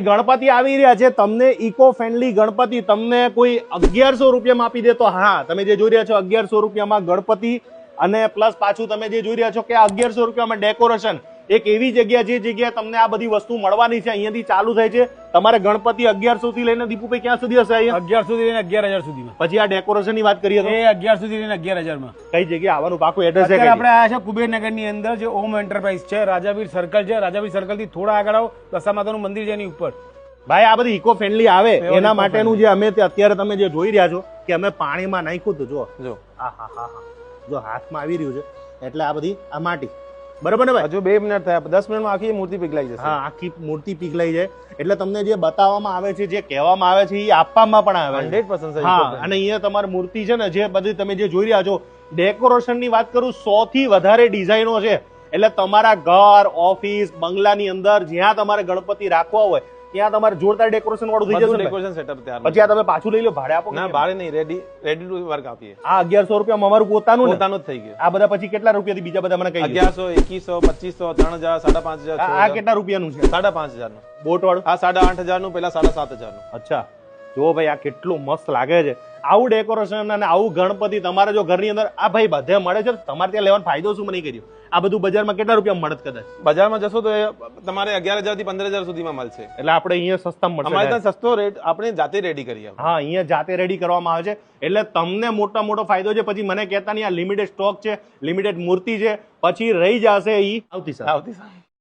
ગણપતિ આવી રહ્યા છે, તમને ઇકો ફ્રેન્ડલી ગણપતિ, તમને કોઈ અગિયારસો રૂપિયામાં આપી દે તો હા, તમે જે જોઈ રહ્યા છો અગિયારસો રૂપિયામાં ગણપતિ, અને પ્લસ પાછું તમે જે જોઈ રહ્યા છો કે અગિયારસો રૂપિયામાં ડેકોરેશન એક એવી જગ્યા જે જગ્યાએ તમને આ બધી વસ્તુ મળવાની છે અહીંયાથી ચાલુ થાય છે. તમારે ગણપતિ અગિયારસો થી લઈને દીપુભાઈ ક્યાં સુધી હશે અહીંયા? અગિયારસો થી લઈને અગિયાર હજાર સુધી પછી આ ડેકોરેશનની વાત કરીએ તો? એ અગિયાર સુધી લઈને અગિયાર હજારમાં. કઈ જગ્યાએ? આવવાનું પાકું એડ્રેસ છે આપણે આયા છે કુબેરનગરની અંદર જે ઓમ એન્ટરપ્રાઇઝ છે રાજાવીર સર્કલ છે. રાજાવીર સર્કલથી થોડા આગળ આવો દશા માતાનું મંદિર છે એની ઉપર. ભાઈ આ બધી ઇકો ફ્રેન્ડલી આવે એના માટેનું જે અમે અત્યારે તમે જે જોઈ રહ્યા છો કે અમે પાણીમાં નાખ્યું તો જો જો. આ હા હા હા જો હાથમાં આવી રહ્યું છે. એટલે આ બધી આ માટી. બરોબર ને ભાઈ? હજુ બે મિનિટ થયા દસ મિનિટમાં આખી મૂર્તિ પીગલાઈ જશે. હા આખી મૂર્તિ પીગલાઈ જાય. એટલે તમને જે બતાવવામાં આવે છે જે કહેવામાં આવે છે એ આપવામાં પણ આવે હંડ્રેડ પર્સન્ટ હા અને અહીંયા તમારી મૂર્તિ છે ને જે બધી તમે જે જોઈ રહ્યા છો ડેકોરેશનની વાત કરું સો થી વધારે ડિઝાઇનો છે. એટલે તમારા ઘર ઓફિસ બંગલાની અંદર જ્યાં તમારે ગણપતિ રાખવા હોય ત્યાં તમારે જોરદાર ડેકોરેશન વાળું થઈ જશે ડેકોરેશન સેટઅપ તૈયાર પછી આ તમે પાછું લઈ લો ભાડે આપો ના ભાડે નહીં રેડી રેડી ટુ વર્ક આપીએ. આ અગિયારસો રૂપિયા અમારું પોતાનું પોતાનું જ થઈ ગયું. આ બધા પછી કેટલા રૂપિયાથી બીજા બધા મને કહી દો. અગિયારસો એકવીસો પચીસો ત્રણ હજાર સાડા પાંચ હજાર આ કેટલા રૂપિયા નું કેટલા રૂપિયાનું છે? સાડા પાંચ હજારનું બોટ વાળું આ સાડા આઠ હજારનું પેલા સાડા સાત હજારનું અચ્છા. જો ભાઈ આ કેટલું મસ્ત લાગે છે. આવું ડેકોરેશન અને આવું ગણપતિ તમારે જો ઘરની અંદર આ ભાઈ બધે મળે છે તમારે ત્યાં લેવાનો ફાયદો શું મને કર્યો આ બધું બજારમાં કેટલા રૂપિયા મળત કદાચ? બજારમાં જશો તો તમારે અગિયાર હજારથી પંદર હજાર સુધીમાં મળશે. એટલે આપણે અહીંયા સસ્તા મળશે અમારે ત્યાં સસ્તો રેટ આપણે જાતે રેડી કરીએ હા અહીંયા જાતે રેડી કરવામાં આવે છે. એટલે તમને મોટા મોટો ફાયદો છે. પછી મને કહેતા નહીં આ લિમિટેડ સ્ટોક છે લિમિટેડ મૂર્તિ છે. પછી રહી જશે એ આવતી આવતી સાહેબ